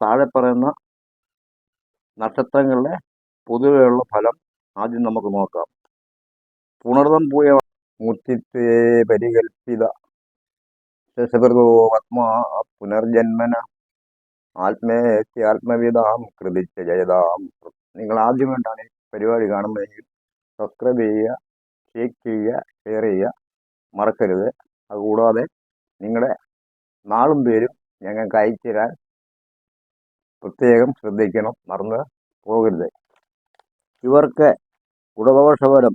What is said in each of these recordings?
താഴെ പറയുന്ന നക്ഷത്രങ്ങളുടെ പൊതുവെയുള്ള ഫലം ആദ്യം നമുക്ക് നോക്കാം. പുണർതം പൂയ മുത്തിത്തെ പരികൽപ്പിത ശശകൃതോ ആത്മാ പുനർജന്മന ആത്മേത്തി ആത്മവിതാം കൃതിച്ച ജയതാം. നിങ്ങൾ ആദ്യമായിട്ടാണ് ഈ പരിപാടി കാണുന്നതെങ്കിൽ സബ്സ്ക്രൈബ് ചെയ്യുക ഷേക്ക് ചെയ്യുക ഷെയർ ചെയ്യുക മറക്കരുത്. അതുകൂടാതെ നിങ്ങളുടെ നാളും പേരും ഞങ്ങൾക്ക് അയച്ചു തരാൻ പ്രത്യേകം ശ്രദ്ധിക്കണം. മറന്ന് പോകരുത്. ഇവർക്ക് ഗുണദോഷഫലം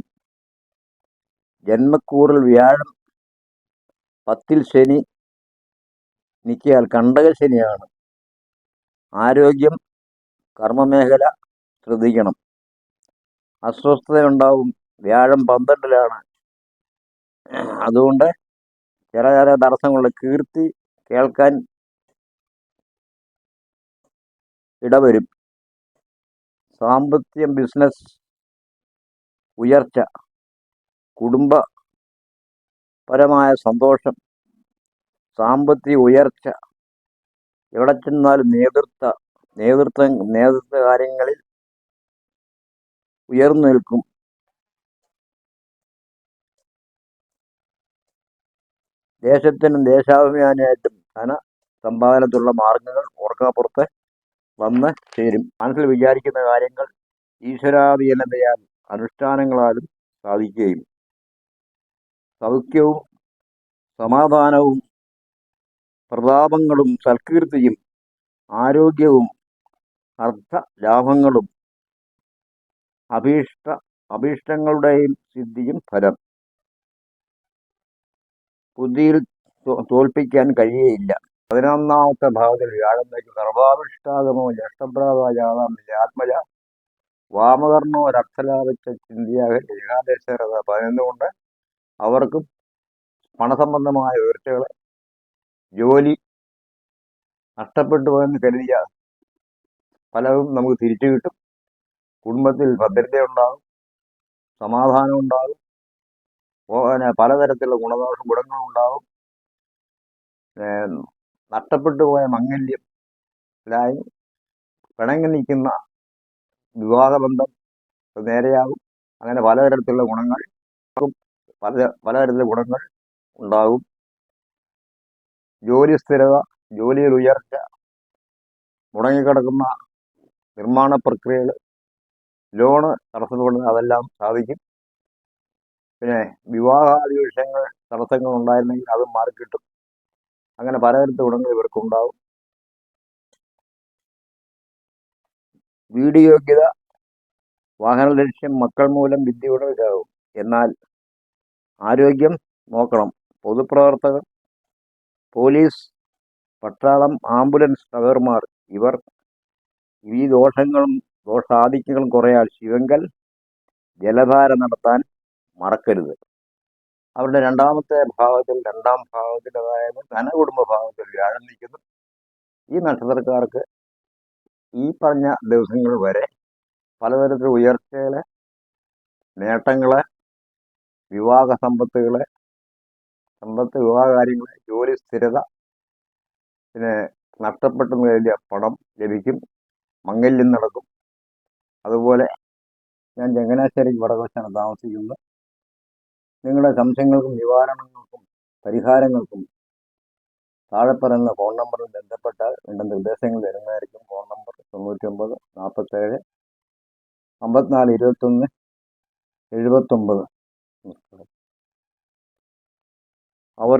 ജന്മക്കൂറിൽ വ്യാഴം പത്തിൽ ശനി നിൽക്കിയാൽ കണ്ടക ശനിയാണ്. ആരോഗ്യം കർമ്മമേഖല ശ്രദ്ധിക്കണം. അസ്വസ്ഥതയുണ്ടാവും. വ്യാഴം പന്ത്രണ്ടിലാണ്. അതുകൊണ്ട് ചില ചില തടസ്സങ്ങളുടെ കീർത്തി കേൾക്കാൻ ഇടവരും. സാമ്പത്തികം ബിസിനസ് ഉയർച്ച കുടുംബപരമായ സന്തോഷം സാമ്പത്തിക ഉയർച്ച എവിടെ ചെന്നാലും നേതൃത്വ നേതൃത്വ നേതൃത്വ കാര്യങ്ങളിൽ ഉയർന്നു നിൽക്കും. ദേശത്തിനും ദേശാഭിമാനിയായിട്ടും ധന സമ്പാദനത്തിലുള്ള മാർഗങ്ങൾ ഓർക്കാപ്പുറത്ത് വന്ന് ചേരും. മനസ്സിൽ വിചാരിക്കുന്ന കാര്യങ്ങൾ ഈശ്വരാധീനതയാൽ അനുഷ്ഠാനങ്ങളാലും സാധിക്കുകയും സൗഖ്യവും സമാധാനവും പ്രതാപങ്ങളും സൽകീർത്തിയും ആരോഗ്യവും അർത്ഥ ലാഭങ്ങളും അഭീഷ്ട അഭീഷ്ടങ്ങളുടെയും സിദ്ധിയും ഫലം. ബുദ്ധിയിൽ തോൽപ്പിക്കാൻ കഴിയുകയില്ല പതിനൊന്നാമത്തെ ഭാഗത്തിൽ വ്യാഴം വയ്ക്കും. സർവാഭിഷ്ടാഗമോ ജഷ്ടപ്രാതാജാതാം ആത്മജ വാമകർണോ രക്തലാപിച്ച ചിന്തിയാകെ ഏകാദശരഥ പതിനൊന്നുകൊണ്ട് അവർക്ക് പണസംബന്ധമായ ഉയർച്ചകൾ ജോലി നഷ്ടപ്പെട്ടു പോയെന്ന് കരുതിയ പലതും നമുക്ക് തിരിച്ചു കിട്ടും. കുടുംബത്തിൽ ഭദ്രതയുണ്ടാകും സമാധാനം ഉണ്ടാകും പലതരത്തിലുള്ള ഗുണദോഷ ഗുണങ്ങളുണ്ടാകും. നഷ്ടപ്പെട്ടു പോയ മംഗല്യം. ലായി പിണങ്ങി നിൽക്കുന്ന വിവാഹബന്ധം നേരെയാകും അങ്ങനെ പലതരത്തിലുള്ള ഗുണങ്ങൾ പല പലതരത്തിലുള്ള ഗുണങ്ങൾ ഉണ്ടാകും. ജോലി സ്ഥിരത ജോലിയിൽ ഉയർച്ച മുടങ്ങിക്കിടക്കുന്ന നിർമ്മാണ പ്രക്രിയകൾ ലോണ് തടസ്സപ്പെടുന്ന അതെല്ലാം സാധിക്കും. പിന്നെ വിവാഹാദി വിഷയങ്ങൾ തടസ്സങ്ങൾ ഉണ്ടായിരുന്നെങ്കിൽ അത് മാറിക്കിട്ടും. അങ്ങനെ പലതരത്തിൽ ഗുണങ്ങൾ ഇവർക്കുണ്ടാവും വീട് യോഗ്യത വാഹന ലക്ഷ്യം മക്കൾ മൂലം വിദ്യയുടെ വിദ്യയുടേതാകും എന്നാൽ ആരോഗ്യം നോക്കണം. പൊതുപ്രവർത്തകർ പോലീസ് പട്ടാളം ആംബുലൻസ് ഡ്രൈവർമാർ ഇവർ ഈ ദോഷങ്ങളും ദോഷാധിക്യങ്ങളും കുറയാൽ ശിവങ്കൽ ജലധാര നടത്താൻ മറക്കരുത്. അവരുടെ രണ്ടാമത്തെ ഭാവത്തിൽ രണ്ടാം ഭാവത്തിൽ അതായത് ധനകുടുംബ ഭാവത്തിൽ വ്യാഴം നിൽക്കുന്നു. ഈ നക്ഷത്രക്കാർക്ക് ഈ പറഞ്ഞ ദിവസങ്ങൾ വരെ പലതരത്തിലുള്ള ഉയർച്ചകളെ നേട്ടങ്ങളെ വിവാഹ സമ്പത്തുകളെ സമ്പത്ത് വിവാഹ കാര്യങ്ങളെ ജോലി സ്ഥിരത പിന്നെ നഷ്ടപ്പെട്ടു നേടിയ പണം ലഭിക്കും മംഗല്യം നടക്കും. അതുപോലെ ഞാൻ ചങ്ങനാശ്ശേരി വടകവശാണ് താമസിക്കുന്നത് നിങ്ങളുടെ സംശയങ്ങൾക്കും നിവാരണങ്ങൾക്കും പരിഹാരങ്ങൾക്കും താഴെ പറയുന്ന ഫോൺ നമ്പറിൽ ബന്ധപ്പെട്ടാൽ എന്റെ നിർദ്ദേശങ്ങൾ തരുന്നതായിരിക്കും. ഫോൺ നമ്പർ തൊണ്ണൂറ്റൊമ്പത് നാൽപ്പത്തേഴ് അമ്പത്തിനാല് ഇരുപത്തൊന്ന് എഴുപത്തൊമ്പത്. അവർ